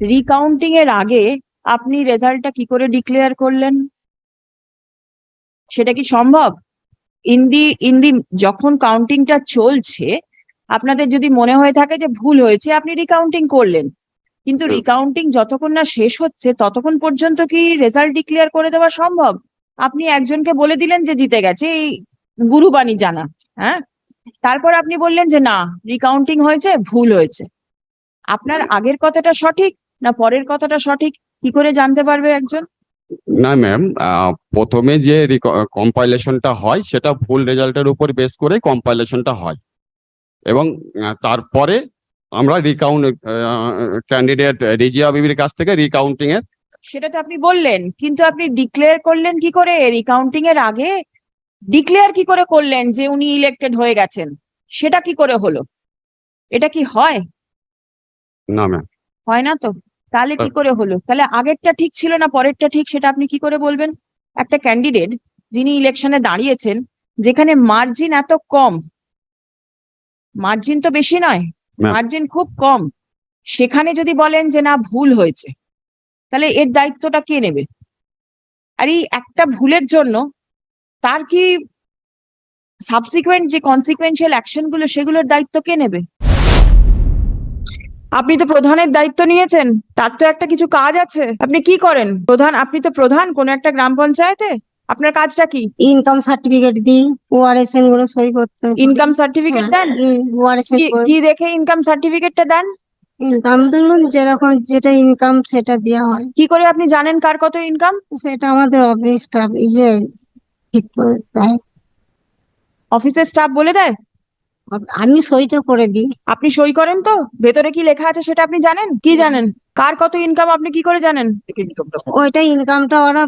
Recounting এর আগে আপনি রেজাল্টটা কি করে ডিক্লেয়ার করলেন? সেটা কি সম্ভব? ইন দি ইন দি যখন কাউন্টিংটা চলছে আপনাদের যদি মনে হয়ে থাকে যে ভুল হয়েছে আপনি রিকাউন্টিং করলেন। কিন্তু রিকাউন্টিং যতক্ষণ না শেষ হচ্ছে ততক্ষণ পর্যন্ত কি রেজাল্ট ডিক্লেয়ার করে দেওয়া সম্ভব? আপনি একজনকে বলে দিলেন যে জিতে গেছে এই গুরুবাণী জানা হ্যাঁ? তারপর আপনি বললেন যে না রিকাউন্টিং হয়েছে ভুল হয়েছে। আপনার আগের কথাটা সঠিক না পরের কথাটা সঠিক কি করে জানতে পারবে একজন? না ম্যাম প্রথমে যে কম্পাইলেশনটা হয় সেটা ভুল রেজাল্টের উপর বেস করে কম্পাইলেশনটা হয়। এবং তারপরে আমরা রিকাউন্ট ক্যান্ডিডেট রিজিয়া বিবির কাছ থেকে রিকাউন্টিং এর সেটা তো আপনি বললেন কিন্তু আপনি ডিক্লেয়ার করলেন কি করে? রিকাউন্টিং এর আগে ডিক্লেয়ার কি করে করলেন যে উনি ইলেক্টেড হয়ে গেছেন? সেটা কি করে হলো? এটা কি হয়? না ম্যাম হয় না তো? তাহলে কি করে হলো? তাহলে আগেরটা ঠিক ছিল না পরেরটা ঠিক সেটা আপনি কি করে বলবেন? একটা ক্যান্ডিডেট যিনি ইলেকশনে দাঁড়িয়েছেন যেখানে মার্জিন এত কম মার্জিন তো বেশি নয় মার্জিন খুব কম সেখানে যদি বলেন যে না ভুল হয়েছে তাহলে এর দায়িত্বটা কে নেবে? আর এই একটা ভুলের জন্য তার কি সাবসিকুয়েন্ট যে কনসিকুয়েন্সিয়াল অ্যাকশনগুলো সেগুলোর দায়িত্ব কে নেবে? আপনি তো প্রধানের দায়িত্ব নিয়েছেন তার তো একটা কিছু কাজ আছে। আপনি কি করেন? প্রধান আপনি তো প্রধান কোন একটা গ্রাম পঞ্চায়েতে? আপনার কাজটা কি? ইনকাম সার্টিফিকেট দিই ওআরএসএনগুলো সই করতে ইনকাম সার্টিফিকেট দেন? ওআরএসএন কি- কি দেখে ইনকাম সার্টিফিকেটটা দেন? ইনকাম ধরুন যেরকম যেটা ইনকাম সেটা দেওয়া হয়। কি করে আপনি জানেন কার কত ইনকাম? সেটা আমাদের অফিস স্টাফ ইয়ে ঠিক করে দেয়। অফিসের স্টাফ বলে দেয়? আমি সইটা করে দিই। আপনি সই করেন তো ভেতরে কি লেখা আছে সেটা আপনি জানেন? কি জানেন? কার কত ইনকাম আপনি কি করে জানেন? ওইটা ইনকামটা ওরা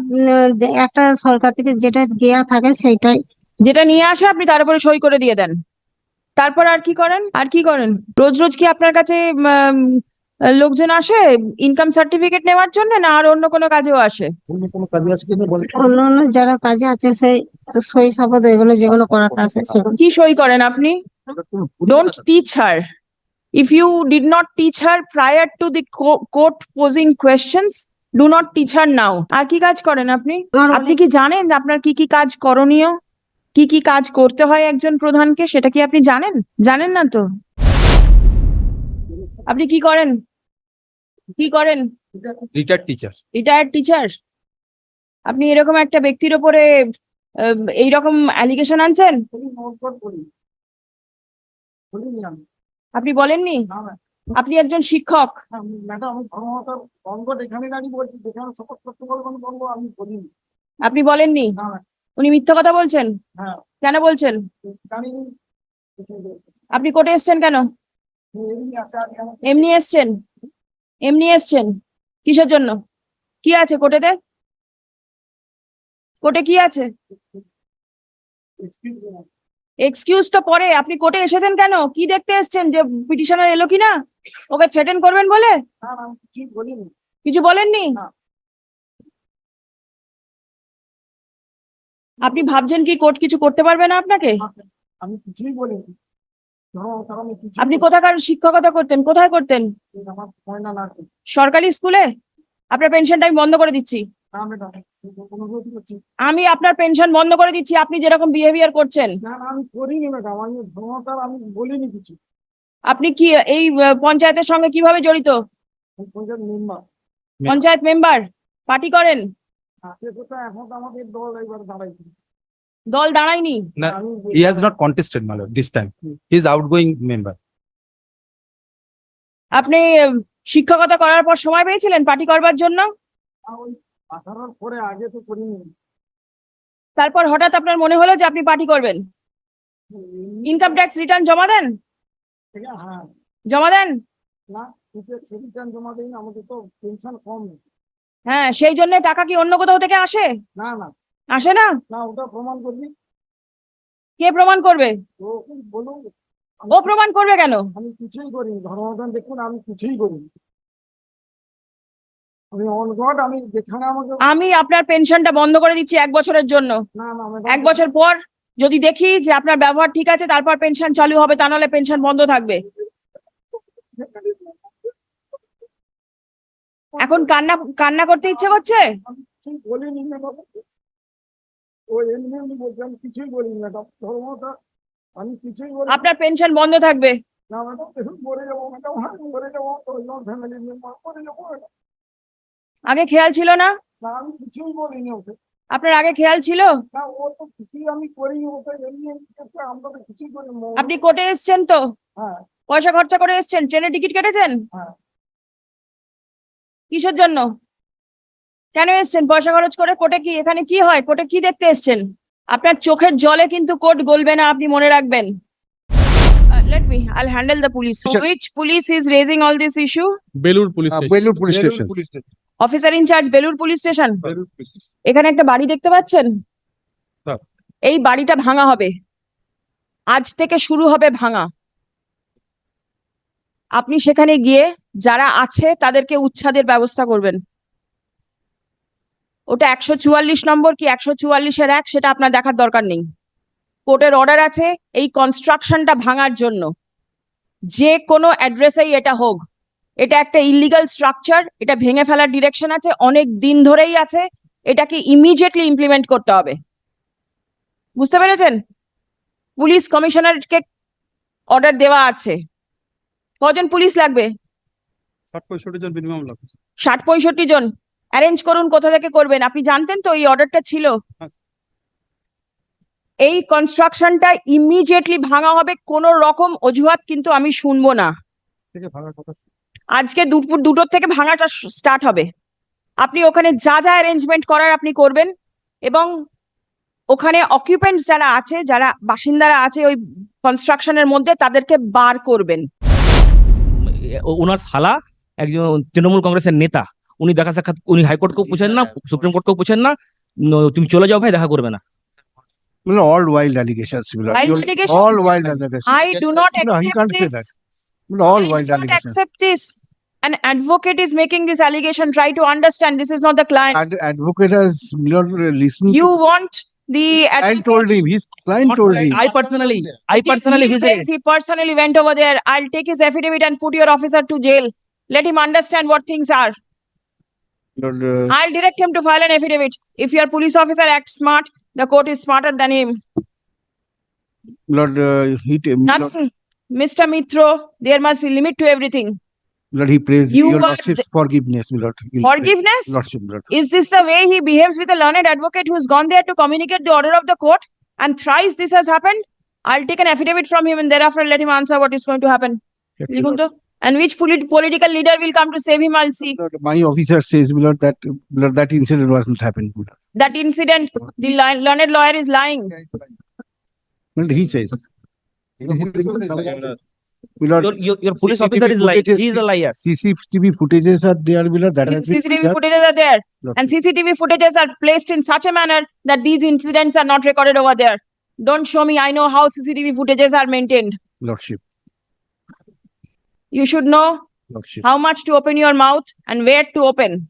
একটা সরকার থেকে যেটা দেয়া থাকে সেইটাই। যেটা নিয়ে আসে আপনি তার উপরে সই করে দিয়ে দেন। তারপর আর কি করেন? আর কি করেন? রোজ রোজ কি আপনার কাছে লোকজন আসে ইনকাম সার্টিফিকেট নেওয়ার জন্য না আর অন্য কোনো কাজেও আসে? অন্য কোনো কাজে অন্য অন্য যারা কাজে আছে সেই সই শপথ এগুলো যেগুলো করাতে আছে কি সই করেন আপনি? Don't teach her. If you did not teach her prior to the co- court posing questions, do not teach her now. আর কি কাজ করেন আপনি? আপনি কি জানেন আপনার কি কি কাজ করণীয়? কি কি কাজ করতে হয় একজন প্রধানকে? সেটা কি আপনি জানেন? জানেন না তো? আপনি কি করেন? কি করেন? রিটায়ার্ড টিচার রিটায়ার্ড টিচার আপনি এরকম একটা ব্যক্তির ওপরে আহ, এইরকম অ্যালিগেশন আনছেন? আপনি বলেননি? আপনি একজন শিক্ষক। বলিনি। আপনি বলেননি? উনি মিথ্যা কথা বলছেন? হ্যাঁ। কেন বলছেন? আপনি কোর্টে এসছেন কেন? এমনি আছে কেন? এমনি এসছেন? এমনি এসছেন? কিসের জন্য? কি আছে কোর্টেতে কোর্টে কি আছে? এক্সকিউজ তো পরে আপনি কোর্টে এসেছেন কেন? কি দেখতে এসছেন? যে পিটিশনার এলো কিনা? ওকে থ্রেটেন করবেন বলে? কিছু বলেননি? আপনি ভাবছেন কি কোর্ট কিছু করতে পারবে না আপনাকে? আমি কিছুই বলিনি। ধর্মতার আপনি কোথাকার শিক্ষকতা করতেন? কোথায় করতেন? সরকারি স্কুলে? আপনার পেনশনটা আমি বন্ধ করে দিচ্ছি। আমি আপনার পেনশন বন্ধ করে দিচ্ছি আপনি যেরকম বিহেভিয়ার করছেন। না না আমি করিনি ম্যাডাম আমি ধর্মতার আমি বলিনি কিছু। আপনি কি এই পঞ্চায়েতের সঙ্গে কীভাবে জড়িত? Panchayat member panchayat member party করেন? এখন আমাদের দল একবার দাঁড়াইছে। দল দাঁড়ায়নি? আমি he has not contested, my lord, this time. He is আপনি শিক্ষকতা করার পর সময় পেয়েছিলেন পার্টি করবার জন্য? আঠারোর পরে আগে তো করিনি। তারপর হঠাৎ আপনার মনে হলো যে আপনি পার্টি করবেন? ইনকাম ট্যাক্স রিটার্ন জমা দেন? হ্যাঁ জমা দেন? না রিটার্ন জমা দিন আমাদের তো পেনশন কম। হ্যাঁ সেই জন্য টাকা কি অন্য কোথাও থেকে আসে? না না। আসে না? না ওটা প্রমাণ করবি? কে প্রমাণ করবে? তো বলুন। ও প্রমাণ করবে কেন? আমি কিছুই করিনি ধর্মদান দেখুন আমি কিছুই করিনি। আমি আপনার পেনশনটা বন্ধ করে দিচ্ছি এক বছরের জন্য। এক বছর পর যদি দেখি যে আপনার ব্যবহার ঠিক আছে তারপর পেনশন চালু হবে তা নাহলে পেনশন বন্ধ থাকবে। এখন কান্না কান্না করতে ইচ্ছে করছে? আপনার পেনশন বন্ধ থাকবে। না ম্যাডাম মরে যাব ম্যাডাম মরে যাব ফ্যামিলি মেম্বার মরে যাব। আগে খেয়াল ছিল না? না আমি কিছুই বলিনি ওকে। আপনার আগে খেয়াল ছিল? না ও তো কিছুই আমি করিনি ওকে এমনি এমনি করছে, আমরা তো কিছুই করিনি ম- আপনি কোর্টে এসছেন তো? হ্যাঁ। পয়সা খরচা করে এসছেন? ট্রেনের টিকিট কেটেছেন? হ্যাঁ। কিসের জন্য? কেন এসছেন? পয়সা খরচ করে কোর্টে কি এখানে কি হয়? কোর্টে কি দেখতে এসছেন? আপনার চোখের জলে কিন্তু কোর্ট গলবে না আপনি মনে রাখবেন। Let me I'll handle the police which police is raising all this issue Belur police Uh, station. Belur police station. police station. Officer in charge Belur police station. এখানে একটা বাড়ি দেখতে পাচ্ছেন। এই বাড়িটা ভাঙা হবে। আজ থেকে শুরু হবে ভাঙা। আপনি সেখানে গিয়ে যারা আছে তাদেরকে উচ্ছাদের ব্যবস্থা করবেন। ওটা একশো চুয়াল্লিশ নম্বর কি একশো চুয়াল্লিশের এক? সেটা আপনার দেখার দরকার নেই। কোর্টের অর্ডার আছে এই কনস্ট্রাকশনটা ভাঙার জন্য। যে কোনো অ্যাড্রেসেই এটা হোক। এটা একটা ইলিগাল স্ট্রাকচার এটা ভেঙে ফেলার ডিরেকশন আছে অনেক দিন ধরেই আছে এটাকে ইমিডিয়েটলি ইমপ্লিমেন্ট করতে হবে। বুঝতে পেরেছেন? পুলিশ কমিশনারকে অর্ডার দেওয়া আছে। কজন পুলিশ লাগবে? ষাট পঁয়ষট্টি জন অ্যারেঞ্জ করুন কোথা থেকে করবেন। আপনি জানতেন তো এই অর্ডারটা ছিল? হ্যাঁ। এই কনস্ট্রাকশনটা ইমিডিয়েটলি ভাঙা হবে কোনো রকম অজুহাত কিন্তু আমি শুনব না। ভাঙার কথা। আজকে দুপুর দুটোর থেকে ভাঙাটা স্টার্ট হবে আপনি ওখানে যা যা অ্যারেঞ্জমেন্ট করার আপনি করবেন এবং ওখানে অকিউপেন্টস যারা আছে যারা বাসিন্দারা আছে ওই কনস্ট্রাকশনের মধ্যে তাদেরকে বার করবেন ওনার শালা একজন তৃণমূল কংগ্রেসের নেতা উনি দেখা সাক্ষাৎ উনি হাইকোর্টকেও পুছেন না সুপ্রিম কোর্টকেও পুছেন না তুমি চলে যাও ভাই দেখা করবে না Well, all wild allegations. Wild allegations? All wild allegations. I do not No, he accept can't say that. Well, All I wild do not allegations. accept this. An advocate is making this allegation. Try to understand. This is not the client. Ad- Advocate has not listened. You to- want the Client advocate. told him, his client told him. I personally, I He- personally he visit. says he personally went over there. I'll take his affidavit and put your officer to jail. Let him understand what things are. Lord, uh, I'll direct him to file an affidavit. If your police officer acts smart, the court is smarter than him. Lord, uh, he, t- Lord, Nothing. Mr. Mitro, there must be limit to everything. Lord, he prays you your lordship's forgiveness, lord. He'll forgiveness? Lordship, lord. Is this the way he behaves with a learned advocate who's gone there to communicate the order of the court? And thrice this has happened? I'll take an affidavit from him and thereafter let him answer what is going to happen. And which polit political leader will come to save him, I'll see. Lord, my officer says, lord, that, lord, that incident wasn't happened. That incident, the learned lawyer is lying. Well, he says. My Your, your, your police officer is lying. footages- He is a liar. CCTV footages are there, my that has been CCTV preserved. footages are there. Lord. And CCTV footages are placed in such a manner that these incidents are not recorded over there. Don't show me, I know how CCTV footages are maintained. Lordship, You should know lordship. how much to open your mouth and where to open.